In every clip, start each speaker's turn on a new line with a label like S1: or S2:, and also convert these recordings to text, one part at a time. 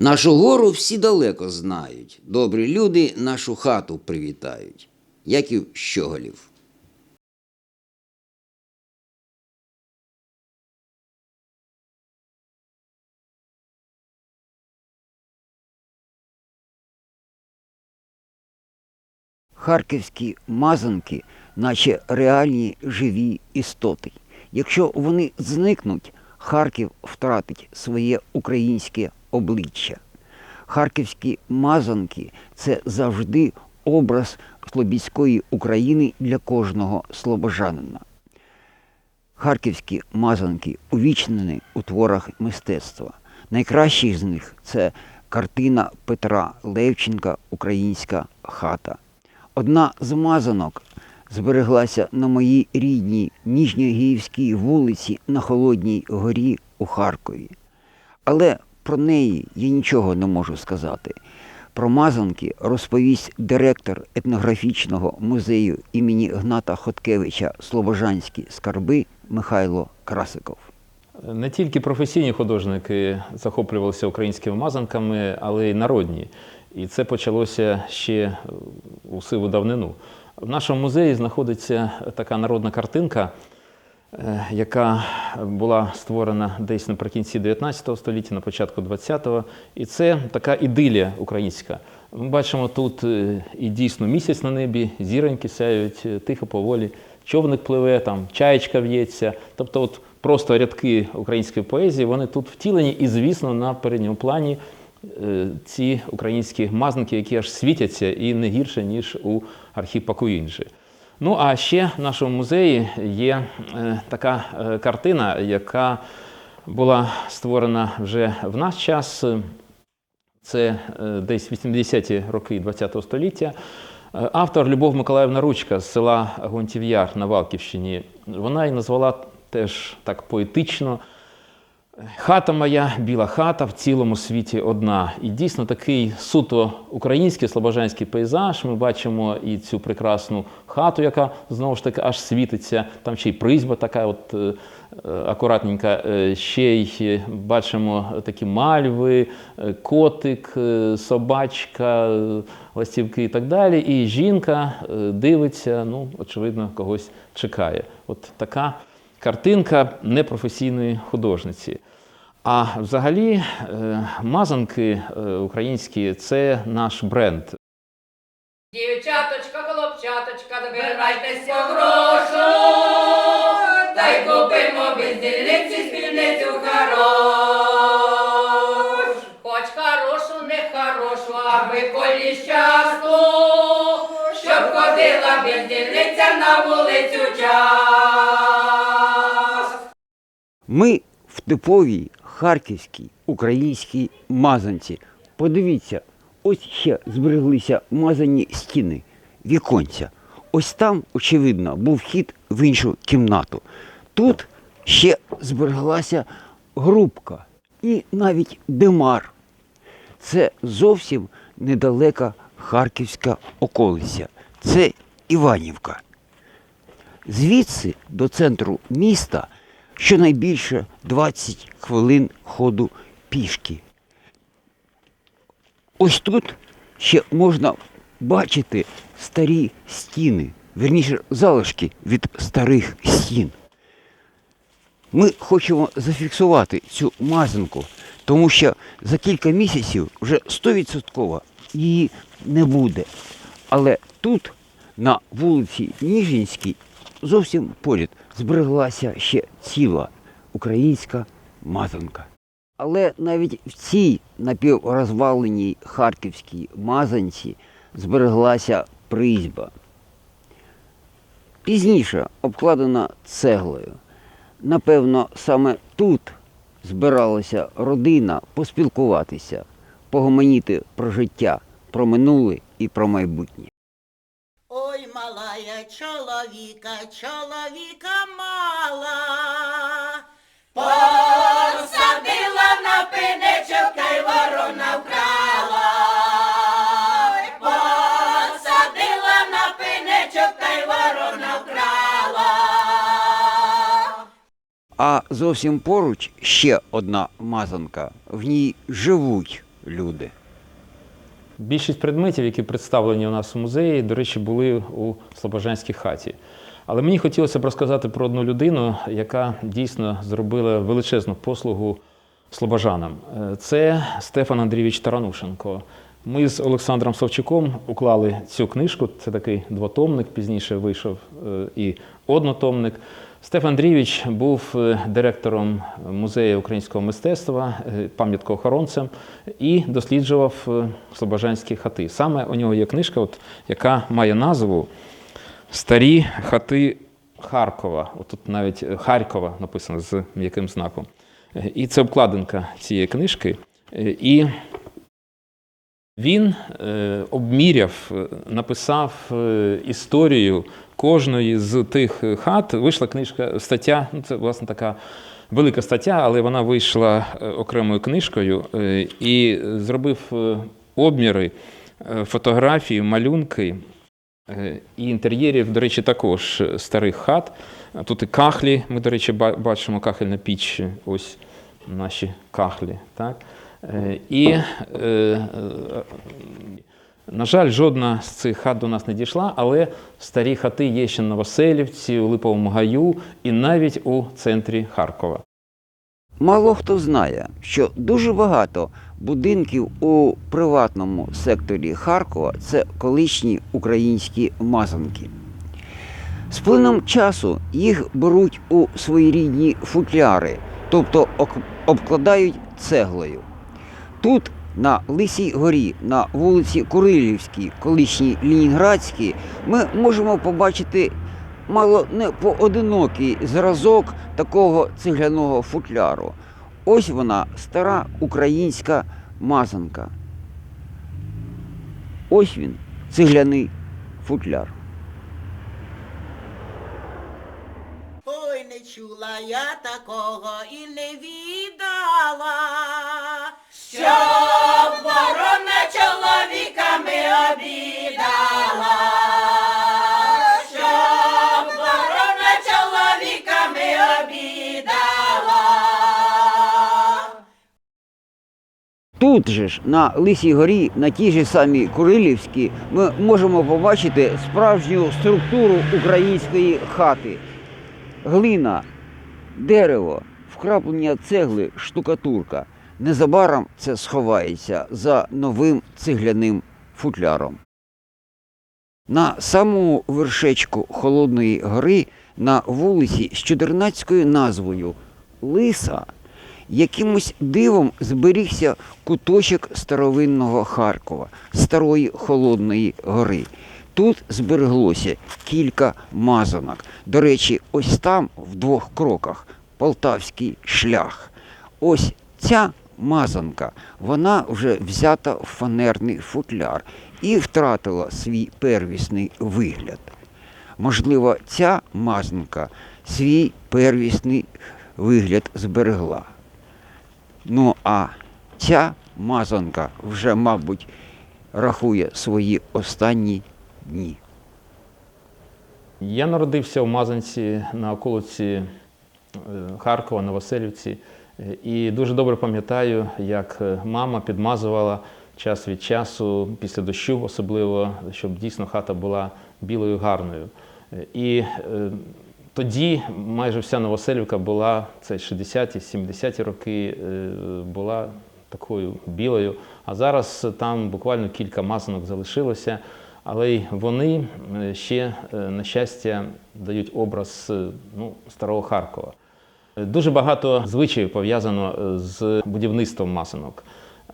S1: Нашу гору всі далеко знають. Добрі люди нашу хату привітають. Яків Щоголів.
S2: Харківські мазанки, наче реальні живі істоти. Якщо вони зникнуть, Харків втратить своє українське обличчя. Харківські мазанки це завжди образ слобідської України для кожного слобожанина. Харківські мазанки увічнені у творах мистецтва. Найкращий з них це картина Петра Левченка Українська хата. Одна з мазанок збереглася на моїй рідній Ніжньогіївській вулиці на Холодній горі у Харкові. Але про неї я нічого не можу сказати. Про мазанки розповість директор етнографічного музею імені Гната Хоткевича Слобожанські скарби Михайло Красиков.
S3: Не тільки професійні художники захоплювалися українськими мазанками, але й народні. І це почалося ще у сиву давнину. В нашому музеї знаходиться така народна картинка, яка була створена десь наприкінці 19 століття, на початку 20-го. І це така ідилія українська. Ми бачимо тут е, і дійсно місяць на небі, зіроньки сяють е, тихо поволі, човник пливе, там чаєчка в'ється. Тобто, от просто рядки української поезії, вони тут втілені, і, звісно, на передньому плані е, ці українські мазники, які аж світяться і не гірше, ніж у Архіпа Куінджі. Ну а ще в нашому музеї є е, така е, картина, яка була створена вже в наш час. Це е, десь 80-ті роки ХХ століття. Автор Любов Миколаївна Ручка з села Гонтів'яр на Валківщині. Вона і назвала теж так поетично. Хата моя, біла хата в цілому світі одна. І дійсно такий суто український слобожанський пейзаж. Ми бачимо і цю прекрасну хату, яка знову ж таки аж світиться. Там ще й призьба така, от е, е, акуратненька. Е, Ще й бачимо такі мальви, котик, собачка, ластівки і так далі. І жінка дивиться, ну, очевидно, когось чекає. От така картинка непрофесійної художниці. А взагалі, е, мазанки е, українські це наш бренд.
S4: Дівчаточка, хлопчаточка, добирайтеся грошу, та й купимо бездільниці спільницю хорош. Хоч хорошу, не хорошу, аби колі щасту, щоб ходила бездільниця на вулицю час.
S2: Ми в типовій харківській українській мазанці. Подивіться, ось ще збереглися мазані стіни, віконця. Ось там, очевидно, був вхід в іншу кімнату. Тут ще збереглася грубка і навіть димар. Це зовсім недалека харківська околиця. Це Іванівка. Звідси до центру міста щонайбільше 20 хвилин ходу пішки. Ось тут ще можна бачити старі стіни, верніше залишки від старих стін. Ми хочемо зафіксувати цю мазанку, тому що за кілька місяців вже 100% її не буде. Але тут, на вулиці Ніжинській, зовсім поряд збереглася ще ціла українська мазанка. Але навіть в цій напіврозваленій харківській мазанці збереглася призьба. Пізніше обкладена цеглою. Напевно, саме тут збиралася родина поспілкуватися, погомоніти про життя, про минуле і про майбутнє.
S5: Малая чоловіка, чоловіка мала. Посадила на пенечок, та й ворона вкрала. Посадила на пенечок, та й ворона вкрала.
S2: А зовсім поруч ще одна мазанка. В ній живуть люди.
S3: Більшість предметів, які представлені у нас в музеї, до речі, були у Слобожанській хаті. Але мені хотілося б розказати про одну людину, яка дійсно зробила величезну послугу слобожанам. Е, Це Стефан Андрійович Таранушенко. Ми з Олександром Савчуком уклали цю книжку. Це такий двотомник, пізніше вийшов е, і однотомник. Стефан Андрійович був е, директором музею українського мистецтва, е, пам'яткоохоронцем і досліджував е, слобожанські хати. Саме у нього є книжка, от, яка має назву Старі хати Харкова. От тут навіть Харкова написано з м'яким знаком. І це обкладинка цієї книжки. І він обміряв, написав історію кожної з тих е, хат. Вийшла книжка, стаття, ну це власне така велика стаття, але вона вийшла е, окремою книжкою е, і зробив обміри, фотографії, малюнки і інтер'єрів, до речі, також старих хат. Тут і кахлі. Ми, до речі, ба- бачимо кахельна піч. Ось наші кахлі. Так? І, на жаль, жодна з цих хат до нас не дійшла, але старі хати є ще на Васильівці, у Липовому гаю і навіть у центрі Харкова.
S2: Мало хто знає, що дуже багато будинків у приватному секторі Харкова це колишні українські мазанки. З плином часу їх беруть у своєрідні футляри, тобто обкладають цеглою. Тут, на Лисій горі, на вулиці Курилівській, колишній Лінінградській, ми можемо побачити мало не поодинокий зразок такого цегляного футляру. Ось вона, стара українська мазанка. Ось він, цегляний футляр.
S5: Ой, не чула я такого і не відала, щоб ворона чоловіками обідала, щоб ворона чоловіками обідала.
S2: Тут же ж, на Лисій горі, на тій же самій Курилівській, ми можемо побачити справжню структуру української хати. Глина, дерево, вкраплення цегли, штукатурка. Незабаром це сховається за новим цегляним футляром. На самому вершечку Холодної гори на вулиці з чудернацькою назвою Лиса якимось дивом зберігся куточок старовинного Харкова, старої Холодної гори. Тут збереглося кілька мазанок. До речі, ось там, в двох кроках, полтавський шлях. Ось ця мазанка, вона вже взята в фанерний футляр і втратила свій первісний вигляд. Можливо, ця мазанка свій первісний вигляд зберегла. Ну а ця мазанка вже, мабуть, рахує свої останні дні.
S3: Я народився в Мазанці на околиці е, Харкова, на Васильівці. І дуже добре пам'ятаю, як е, мама підмазувала час від часу, після дощу особливо, щоб дійсно хата була білою гарною. І е, тоді майже вся Новоселівка була, це 60-ті, 70-ті роки, е, була такою білою. А зараз там буквально кілька мазанок залишилося. Але й вони ще, на щастя, дають образ ну, старого Харкова. Дуже багато звичаїв пов'язано е, з будівництвом масанок.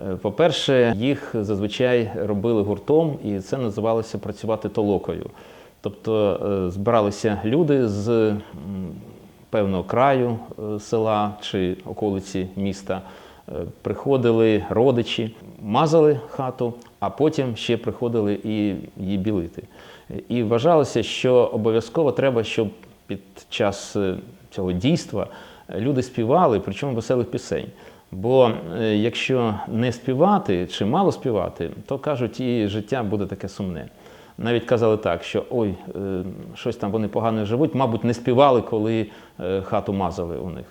S3: Е, По-перше, їх зазвичай робили гуртом, і це називалося працювати толокою. Тобто е, збиралися люди з певного краю села чи околиці міста, приходили родичі, мазали хату, а потім ще приходили і її білити. І вважалося, що обов'язково треба, щоб під час цього дійства люди співали, причому веселих пісень. Бо е, якщо не співати чи мало співати, то кажуть, і життя буде таке сумне. Навіть казали так, що ой, е, щось там вони погано живуть, мабуть, не співали, коли е, хату мазали у них.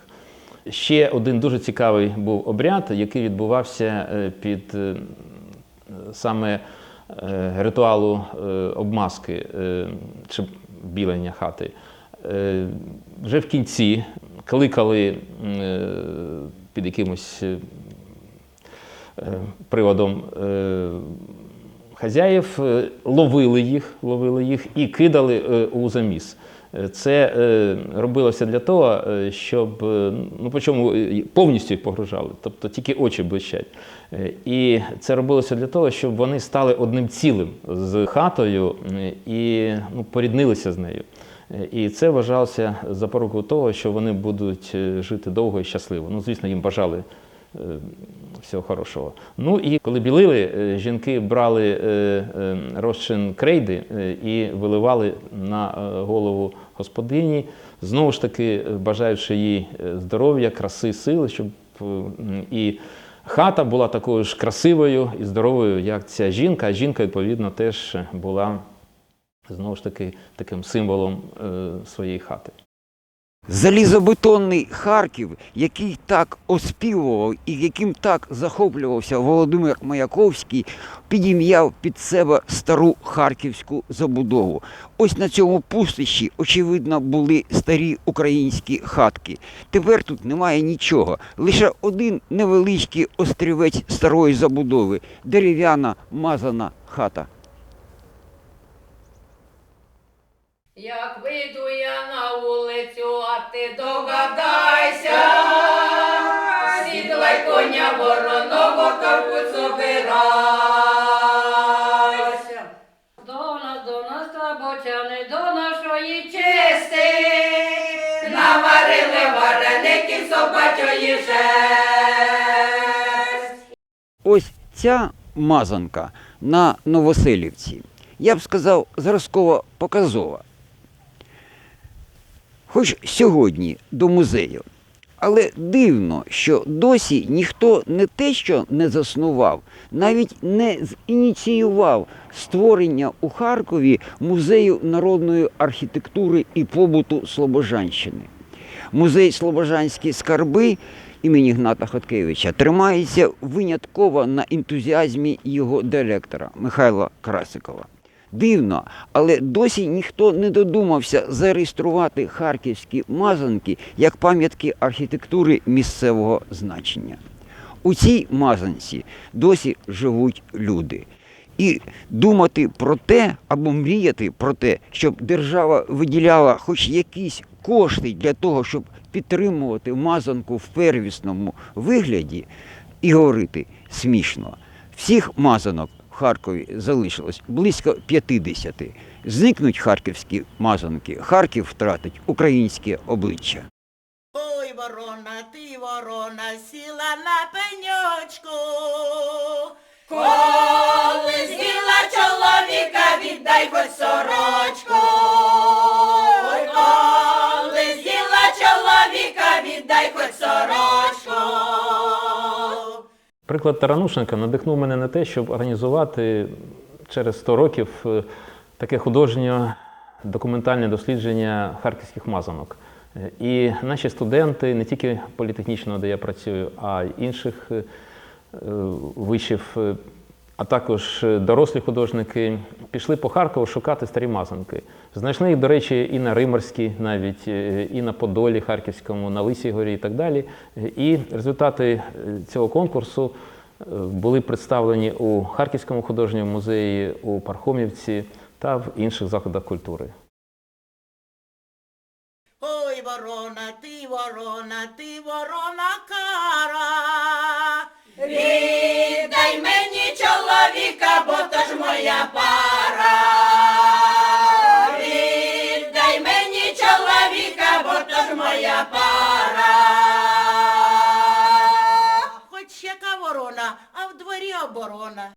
S3: Ще один дуже цікавий був обряд, який відбувався під саме ритуалу обмазки чи білення хати. Вже в кінці кликали е, під якимось е, е, приводом хазяїв, ловили їх, ловили їх і кидали у заміс. Це робилося для того, щоб ну причому е, повністю їх погружали, тобто тільки очі блищать. І це робилося для того, щоб вони стали одним цілим з хатою і ну, поріднилися з нею. І це вважалося запорукою того, що вони будуть е, жити довго і щасливо. Ну, звісно, їм бажали е, всього хорошого. Ну і коли білили, е, жінки брали розчин крейди і виливали на голову господині, знову ж таки бажаючи їй здоров'я, краси, сили, щоб і хата була такою ж красивою і здоровою, як ця жінка. А жінка, відповідно, теж була знову ж таки таким символом е, своєї хати.
S2: Залізобетонний Харків, який так оспівував і яким так захоплювався Володимир Маяковський, підім'яв під себе стару харківську забудову. Ось на цьому пустищі, очевидно, були старі українські хатки. Тепер тут немає нічого, лише один невеличкий острівець старої забудови дерев'яна мазана хата.
S4: Як вийду я на вулицю, а ти догадайся, сідлай коня вороного торку собирайся. До нас, до нас, табочани, до нашої чести, наварили вареники собачої шерсть.
S2: Ось ця мазанка на Новоселівці, я б сказав, зразково показова. Хоч сьогодні до музею. Але дивно, що досі ніхто не те, що не заснував, навіть не зініціював створення у Харкові музею народної архітектури і побуту Слобожанщини. Музей Слобожанські скарби імені Гната Хоткевича тримається винятково на ентузіазмі його директора Михайла Красикова. Дивно, але досі ніхто не додумався зареєструвати харківські мазанки як пам'ятки архітектури місцевого значення. У цій мазанці досі живуть люди. І думати про те або мріяти про те, щоб держава виділяла хоч якісь кошти для того, щоб підтримувати мазанку в первісному вигляді, і говорити смішно. Всіх мазанок Харкові залишилось близько 50. Зникнуть харківські мазанки, Харків втратить українське обличчя.
S5: Ой, ворона, ти ворона, сіла на пеньочку. Коли з'їла чоловіка, віддай хоч сорочку. Ой, Коли з'їла чоловіка, віддай хоч сорочку.
S3: Приклад Таранушенка надихнув мене на те, щоб організувати через 100 років е, таке художнє документальне дослідження харківських мазанок. Е, І наші студенти, не тільки політехнічного, де я працюю, а й інших е, вишів, а також е, дорослі художники, пішли по Харкову шукати старі мазанки. Знайшли їх, до речі, і на Римарській, навіть, е, і на Подолі Харківському, на Лисій горі і так далі. І результати е, цього конкурсу були представлені у Харківському художньому музеї, у Пархомівці та в інших закладах культури.
S5: Ой, ворона, ти ворона, ти ворона кара. Віддай мені чоловіка, бо то ж моя пара. Віддай мені чоловіка, бо то ж моя пара. Хоч яка ворона, а в дворі оборона.